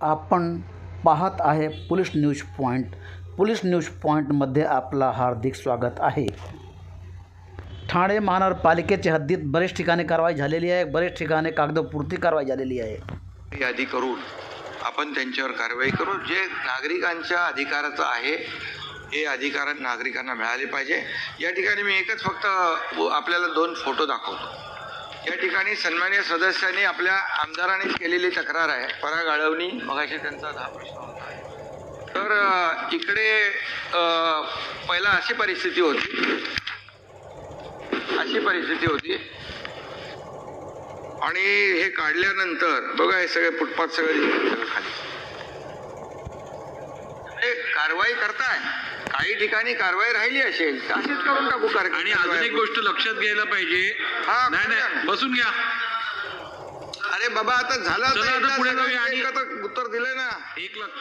आपण पाहत आहे police news point police news पॉईंटमध्ये आपला हार्दिक स्वागत आहे. ठाणे महानगरपालिकेच्या हद्दीत बरेच ठिकाणी कारवाई झालेली आहे. बरेच ठिकाणी कागदपुरती कारवाई झालेली आहे. यादी करून आपण त्यांच्यावर कारवाई करू. जे नागरिकांच्या अधिकाराचं आहे हे अधिकार नागरिकांना मिळाले पाहिजे. या ठिकाणी मी एकच फक्त आपल्याला दोन फोटो दाखवतो. या ठिकाणी सन्मान्य सदस्यांनी आपल्या आमदारांनी केलेली तक्रार आहे. पराग आळवणी मगाशी त्यांचा दहा प्रश्न होता. तर इकडे पहिला अशी परिस्थिती होती. अशी परिस्थिती होती. आणि हे काढल्यानंतर बघा हे सगळे फुटपाथ सगळे खाली. कारवाई करताय. काही ठिकाणी कारवाई राहिली असेल तर अशीच करून टाकू कारवाई आणि अजून एक गोष्ट लक्षात घ्यायला पाहिजे. हा, नाही नाही. बसून घ्या. अरे बाबा आता झालं चला, आता एकदा पुढे सगळं जाऊया आणि- एकदा उत्तर दिलंय ना. एक लक्ष